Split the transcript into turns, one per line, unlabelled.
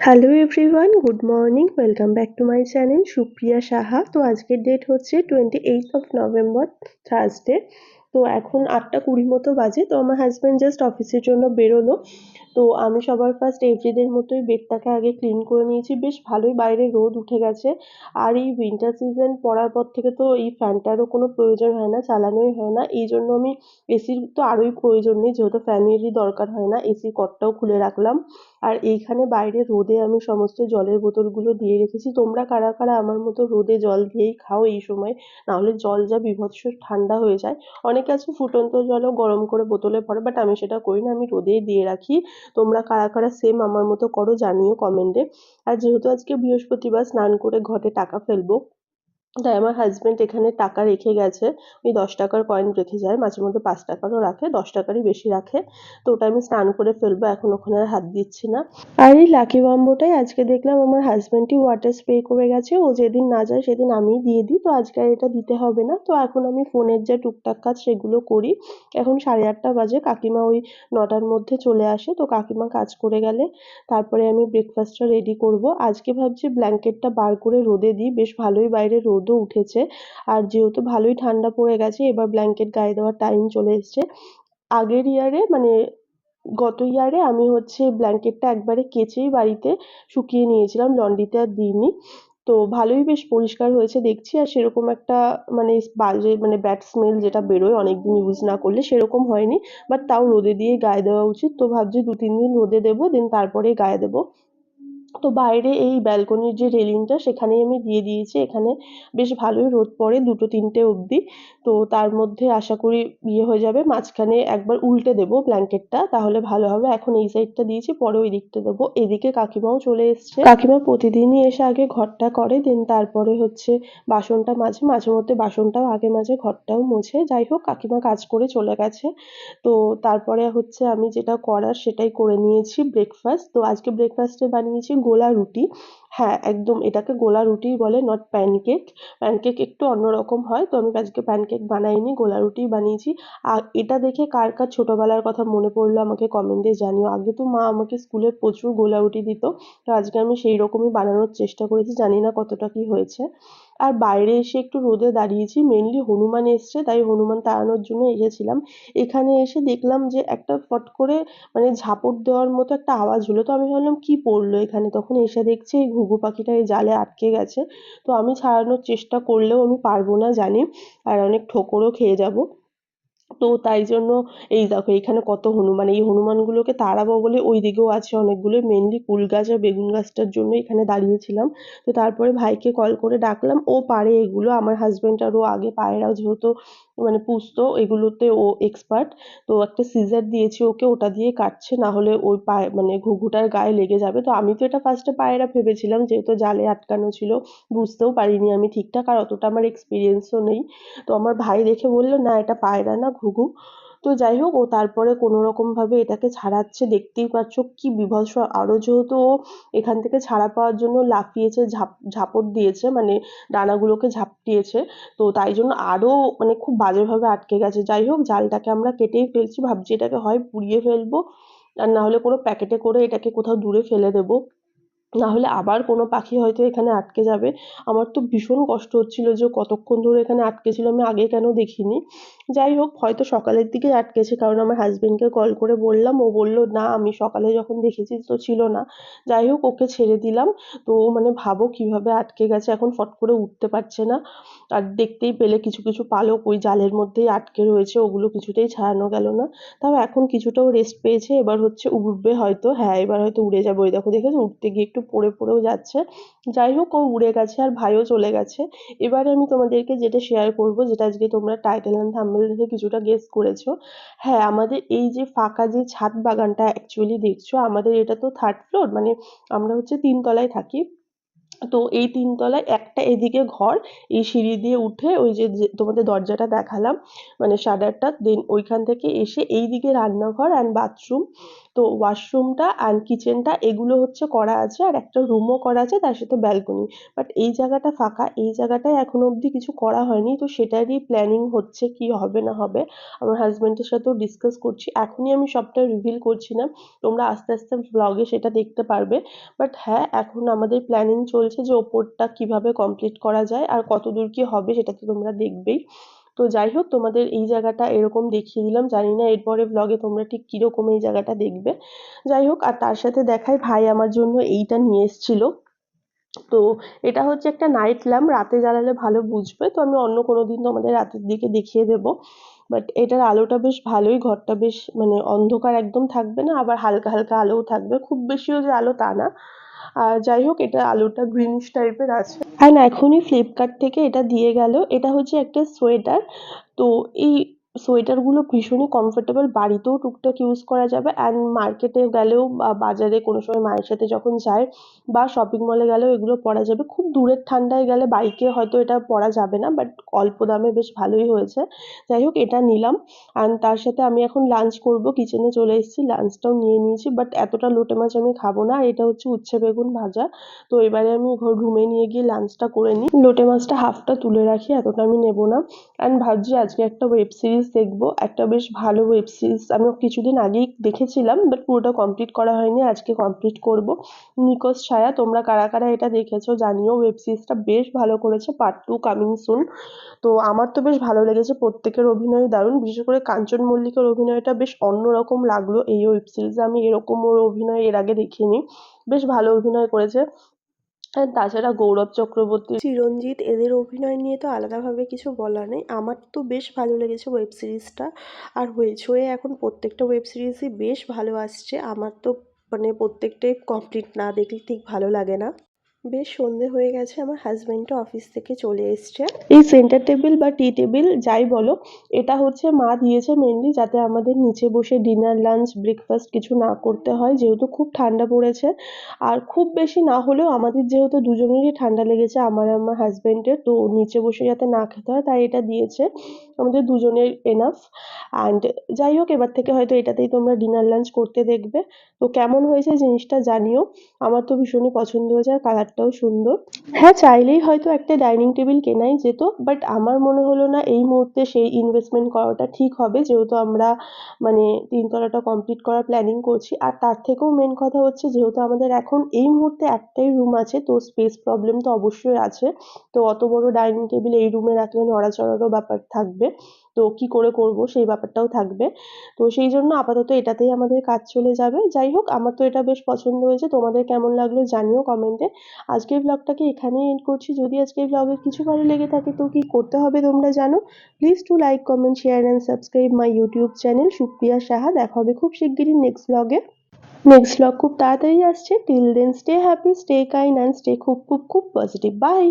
Hello everyone good morning welcome back to my channel Supriya Saha তো আজকের date হচ্ছে twenty eight of November Thursday তো এখন আটটা কুড়ি মতো বাজে, তো আমার হাজব্যান্ড জাস্ট অফিসের জন্য বেরোলো। তো আমি সবার ফার্স্ট এভরিডের মতোই বেডটাকে আগে ক্লিন করে নিয়েছি। বেশ ভালোই বাইরে রোদ উঠে গেছে। আর এই উইন্টার সিজন পড়ার পর থেকে তো এই ফ্যানটারও কোনো প্রয়োজন হয় না, চালানোই হয় না। এই জন্য আমি এসির তো আরোই প্রয়োজন নেই, যেহেতু ফ্যানেরই দরকার হয় না। এসির কটটাও খুলে রাখলাম। আর এইখানে বাইরে রোদে আমি সমস্ত জলের বোতলগুলো দিয়ে রেখেছি। তোমরা কারা কারা আমার মতো রোদে জল দিয়েই খাও এই সময়? নাহলে জল যা বীভৎস ঠান্ডা হয়ে যায়। অনেকে আছে, ফুটন্ত জলও গরম করে বোতলে ভরে বাট আমি সেটা করি না, আমি রোদেই দিয়ে রাখি। তোমরা কারা কারা সেম আমার মতো করো জানিও কমেন্টে আর যেহেতু আজকে বৃহস্পতিবার, স্নান করে ঘটে টাকা ফেলব। তাই আমার হাজব্যান্ড এখানে টাকা রেখে গেছে। ওই দশ টাকার কয়েন রেখে যায়, মাঝে মধ্যে পাঁচ টাকারও রাখে, দশ টাকারই বেশি রাখে। তো ওটা আমি স্নান করে ফেলব, এখন ওখানে আর হাত দিচ্ছি না। আর এই লাকি বাম্বোটাই আজকে দেখলাম আমার হাজব্যান্ডই ওয়াটার স্প্রে করে গেছে। ও যেদিন না যায় সেদিন আমিই দিয়ে দিই। তো আজকে আর এটা দিতে হবে না। তো এখন আমি ফোনের যা টুকটাক কাজ সেগুলো করি। এখন সাড়ে আটটা বাজে, কাকিমা ওই নটার মধ্যে চলে আসে। তো কাকিমা কাজ করে গেলে তারপরে আমি ব্রেকফাস্টটা রেডি করব। আজকে ভাবছি ব্ল্যাঙ্কেটটা বার করে রোদে দিই। বেশ ভালোই বাইরে রোদও উঠেছে। আর যেহেতু ভালোই ঠান্ডা পড়ে গেছে, এবার ব্ল্যাঙ্কেট গায়ে দেওয়ার টাইম চলে এসছে। আগের ইয়ারে মানে গত ইয়ারে আমি হচ্ছে ব্ল্যাঙ্কেটটা একবারে কেচেই বাড়িতে শুকিয়ে নিয়েছিলাম লন্ড্রিতে আর দিইনি। তো ভালোই বেশ পরিষ্কার হয়েছে দেখছি, আর সেরকম একটা মানে বাজে মানে ব্যাড স্মেল যেটা বেরোয় অনেক দিন ইউজ না করলে সেরকম হয়নি। বাট তাও রোদে দিয়ে গায়ে দেওয়া উচিত। তো ভাবছি দু তিন দিন রোদে দেবো দেন তারপরে গায়ে দেবো। তো বাইরে এই ব্যালকনির যে রেলিংটা সেখানেই আমি দিয়ে দিয়েছি। এখানে বেশ ভালোই রোদ পড়ে দুটো তিনটে অবধি। তো তার মধ্যে আশা করি ইয়ে হয়ে যাবে। মাঝখানে একবার উল্টে দেবো ব্ল্যাঙ্কেটটা, তাহলে ভালো হবে। এখন এই সাইডটা দিয়েছি, পরে ওই দিকটা দেবো। এদিকে কাকিমাও চলে এসছে। কাকিমা প্রতিদিনই এসে আগে ঘরটা করে, দেন তারপরে হচ্ছে বাসনটা মাঝে মাঝে মধ্যে বাসনটাও আগে মাঝে ঘরটাও মোছে। যাই হোক, কাকিমা কাজ করে চলে গেছে। তো তারপরে হচ্ছে আমি যেটা করার সেটাই করে নিয়েছি ব্রেকফাস্ট। তো আজকে ব্রেকফাস্টে বানিয়েছি গোলা রুটি। হ্যাঁ একদম এটাকে গোলা রুটিই বলে নট প্যানকেক প্যানকেক একটু অন্যরকম হয়, তো আমি আজকে প্যানকেক বানাইনি, গোলা রুটি বানিয়েছি। আর এটা দেখে কার কার ছোটোবেলার কথা মনে পড়ল আমাকে কমেন্টে জানিও। আগে তো মা আমাকে স্কুলে প্রচুর গোলা রুটি দিত, তো আজকে আমি সেই রকমই বানানোর চেষ্টা করেছি, জানি না কতটা কি হয়েছে। আর বাইরে এসে একটু রোদে দাঁড়িয়েছি। মেনলি হনুমান এসছে, তাই হনুমান তাড়ানোর জন্য এসেছিলাম। এখানে এসে দেখলাম যে একটা ফট করে মানে ঝাপট দেওয়ার মতো একটা আওয়াজ হলো। তো আমি ভাবলাম, কি পড়ল এখানে? তখন এসে দেখছি এই ঘুঘু পাখিটা এই জালে আটকে গেছে। তো আমি ছাড়ানোর চেষ্টা করলেও আমি পারব না জানি। আর অনেক ঠোকরও খেয়ে যাব। তো তাই জন্য এই দেখো এখানে কত হনুমান এই হনুমানগুলোকে তাড়াবো বলে ওই দিকেও আছে অনেকগুলো মেনলি কুল গাছ আর বেগুন গাছটার জন্য এখানে দাঁড়িয়েছিলাম। তো তারপরে ভাইকে কল করে ডাকলাম, ও পারে এগুলো, আমার হাজব্যান্ড আর ও আগে পায়রাও যেহেতু মানে পুষতো এগুলোতে ও এক্সপার্ট তো একটা সিজার দিয়েছি ওকে, ওটা দিয়ে কাটছে না হলে ওই পায়ে মানে ঘুঘুটার গায়ে লেগে যাবে। তো আমি তো এটা ফার্স্টে পায়রা ভেবেছিলাম, যেহেতু জালে আটকানো ছিল, বুঝতেও পারিনি আমি ঠিকঠাক, আর অতটা আমার এক্সপিরিয়েন্সও নেই। তো আমার ভাই দেখে বলল, না, এটা পায়রা না, ঘুঘু। তো যাই হোক, ও তারপরে কোনো রকমভাবে এটাকে ছাড়াচ্ছে। দেখতেই পাচ্ছ কি বীভৎস। আরও যেহেতু ও এখান থেকে ছাড়া পাওয়ার জন্য লাফিয়েছে, ঝাপ, ঝাপট দিয়েছে মানে ডানাগুলোকে ঝাপটিয়েছে। তো তাই জন্য আরও মানে খুব বাজেভাবে আটকে গেছে। যাই হোক, জালটাকে আমরা কেটেই ফেলছি। ভাবছি এটাকে হয় পুড়িয়ে ফেলব, আর না হলে কোনো প্যাকেটে করে এটাকে কোথাও দূরে ফেলে দেবো। নাহলে আবার কোনো পাখি হয়তো এখানে আটকে যাবে। আমার তো ভীষণ কষ্ট হচ্ছিল যে কতক্ষণ ধরে এখানে আটকে ছিল, আমি আগে কেন দেখিনি। যাই হোক, হয়তো সকালের দিকে আটকেছে, কারণ আমার হাজবেন্ডকে কল করে বললাম। ও বলল, না, আমি সকালে যখন দেখেছি তো ছিল না। যাই হোক, ওকে ছেড়ে দিলাম। তো মানে ভাবো কীভাবে আটকে গেছে, এখন ফট করে উঠতে পারছে না। আর দেখতেই পেলে কিছু কিছু পালক ওই জালের মধ্যেই আটকে রয়েছে, ওগুলো কিছুতেই ছাড়ানো গেল না। তাও এখন কিছুটাও রেস্ট পেয়েছে, এবার হচ্ছে উঠবে হয়তো। হ্যাঁ এবার হয়তো উড়ে যাবে। ওই দেখো, দেখেছ? উঠতে গিয়ে একটু পড়ে পড়েও যাচ্ছে। যাই হোক, ও উড়ে গেছে আর ভাইও চলে গেছে। এবারে আমি তোমাদেরকে যেটা শেয়ার করব, যেটা আজকে তোমরা টাইটেল অ্যান্ড থাম্বনেল দেখে কিছুটা গেস করেছ। হ্যাঁ আমাদের এই যে ফাঁকা যে ছাদ বাগানটা অ্যাকচুয়ালি দেখছ, আমাদের এটা তো থার্ড ফ্লোর মানে আমরা হচ্ছে তিনতলায় থাকি। তো এই তিনতলায় একটা এদিকে ঘর, এই সিঁড়ি দিয়ে উঠে ওই যে তোমাদের দরজাটা দেখালাম মানে শাটারটা দেন ওইখান থেকে এসে এই দিকে রান্নাঘর অ্যান্ড বাথরুম তো ওয়াশরুমটা অ্যান্ড কিচেনটা এগুলো হচ্ছে করা আছে আর একটা রুমও করা আছে তার সাথে ব্যালকনি বাট এই জায়গাটা ফাঁকা, এই জায়গাটায় এখনও অবধি কিছু করা হয়নি তো সেটারই প্ল্যানিং হচ্ছে কি হবে না হবে আমার হাজব্যান্ডের সাথেও ডিসকাস করছি, এখনই আমি সবটা রিভিল করছি না তোমরা আস্তে আস্তে ব্লগে সেটা দেখতে পারবে বাট হ্যাঁ এখন আমাদের প্ল্যানিং চলছে যে ওপরটা কীভাবে কমপ্লিট করা যায় আর কত দূর কি হবে সেটা তো তোমরা দেখবেই তো যাই হোক তোমাদের এই জায়গাটা এরকম দেখিয়ে দিলাম। জানি না এরপরে ব্লগে তোমরা ঠিক কীরকম এই জায়গাটা দেখবে। যাই হোক আর তার সাথে দেখাই ভাই আমার জন্য এইটা নিয়ে এসেছিল। তো এটা হচ্ছে একটা নাইট ল্যাম্প রাতে জ্বালালে ভালো বুঝবে। তো আমি অন্য কোনো দিন তোমাদের রাতের দিকে দেখিয়ে দেবো। বাট এটার আলোটা বেশ ভালোই, ঘরটা বেশ মানে অন্ধকার একদম থাকবে না, আবার হালকা হালকা আলোও থাকবে। খুব বেশিও যে আলো তা না। আর যাই হোক, এটা আলুটা গ্রিনিশ টাইপের আছে। অ্যান্ড এখনই ফ্লিপকার্ট থেকে এটা দিয়ে গেল। এটা হচ্ছে একটা সোয়েটার তো এই সোয়েটারগুলো ভীষণই কমফোর্টেবল বাড়িতেও টুকটাক ইউজ করা যাবে অ্যান্ড মার্কেটে গেলেও বা বাজারে কোনো সময় মায়ের সাথে যখন যায় বা শপিং মলে গেলেও এগুলো পরা যাবে। খুব দূরের ঠান্ডায় গেলে বাইকে হয়তো এটা পরা যাবে না বাট অল্প দামে বেশ ভালোই হয়েছে। যাই হোক, এটা নিলাম অ্যান্ড তার সাথে আমি এখন লাঞ্চ করব। কিচেনে চলে এসেছি লাঞ্চটাও নিয়ে নিয়েছি বাট এতটা লোটে মাছ আমি খাব না। এটা হচ্ছে উচ্ছে বেগুন ভাজা। তো এবারে আমি ঘর রুমে নিয়ে গিয়ে লাঞ্চটা করে নিই। লোটে মাছটা হাফটা তুলে রাখি, এতটা আমি নেব না। অ্যান্ড ভাবছি আজকে একটা ওয়েব সিরিজ দেখব। একটা বেশ ভালো ওয়েব সিরিজ আমি কিছুদিন আগেই দেখেছিলাম বাট পুরোটা কমপ্লিট করা হয়নি, আজকে কমপ্লিট করব। নিকোজ ছায়া, তোমরা কারা কারা এটা দেখেছ জানিও। ওয়েব সিরিজটা বেশ ভালো করেছে পার্ট টু কামিং সুন তো আমার তো বেশ ভালো লেগেছে, প্রত্যেকের অভিনয় দারুণ, বিশেষ করে কাঞ্চন মল্লিকের অভিনয়টা বেশ অন্যরকম লাগল। এই ওয়েব সিরিজে আমি এরকম ওর অভিনয় এর আগে দেখিনি। বেশ ভালো অভিনয় করেছে। তাছাড়া গৌরব চক্রবর্তী চিরঞ্জিত, এদের অভিনয় নিয়ে তো আলাদাভাবে কিছু বলার নেই। আমার তো বেশ ভালো লেগেছে ওয়েব সিরিজটা আর হয়ে এখন প্রত্যেকটা ওয়েব সিরিজই বেশ ভালো আসছে। আমার তো মানে প্রত্যেকটাই কমপ্লিট না দেখলে ঠিক ভালো লাগে না। বেশ সন্ধে হয়ে গেছে, আমার হাজব্যান্ডটা অফিস থেকে চলে এসছে। এই সেন্টার টেবিল বা টি টেবিল যাই বলো, এটা হচ্ছে মা দিয়েছে মেনলি যাতে আমাদের নিচে বসে ডিনার লাঞ্চ ব্রেকফাস্ট কিছু না করতে হয়, যেহেতু খুব ঠান্ডা পড়েছে। আর খুব বেশি না হলেও আমাদের যেহেতু দুজনেরই ঠান্ডা লেগেছে, আমার আমার হাজব্যান্ডের তো নিচে বসে যাতে না খেতে হয়, তাই এটা দিয়েছে। আমাদের দুজনের এনাফ অ্যান্ড যাই হোক, এবার থেকে হয়তো এটাতেই তোমরা ডিনার লাঞ্চ করতে দেখবে। তো কেমন হয়েছে জিনিসটা জানিও। আমার তো ভীষণই পছন্দ হয়েছে, আর কালারটাও সুন্দর। হ্যাঁ চাইলেই হয়তো একটা ডাইনিং টেবিল কেনাই যেত, বাট আমার মনে হলো না এই মুহূর্তে সেই ইনভেস্টমেন্ট করাটা ঠিক হবে, যেহেতু আমরা মানে তিনতলাটা কমপ্লিট করার প্ল্যানিং করছি। আর তার থেকেও মেন কথা হচ্ছে, যেহেতু আমাদের এখন এই মুহূর্তে একটাই রুম আছে, তো স্পেস প্রবলেম তো অবশ্যই আছে। তো অত বড় ডাইনিং টেবিল এই রুমে রাখলে নড়াচড়ারও ব্যাপার থাকবে। তো কি করে করব সেই ব্যাপারটাও থাকবে। তো সেই জন্য আপাতত এটাতেই আমাদের কাজ চলে যাবে। যাই হোক, আমার তো এটা বেশ পছন্দ হয়েছে। তোমাদের কেমন লাগল জানিও কমেন্টে। আজকের ব্লগটাকে এখানেই এন্ড করছি। যদি আজকের ব্লগের কিছু ভালো লেগে থাকে তো কি করতে হবে তোমরা জানো? Please to like comment share and subscribe my YouTube channel Supriya Saha দেখা হবে খুব শিগগিরই নেক্সট ব্লগে নেক্সট ব্লগ খুব তাড়াতাড়ি আসছে। Till then stay happy stay kind and stay খুব খুব খুব পজিটিভ বাই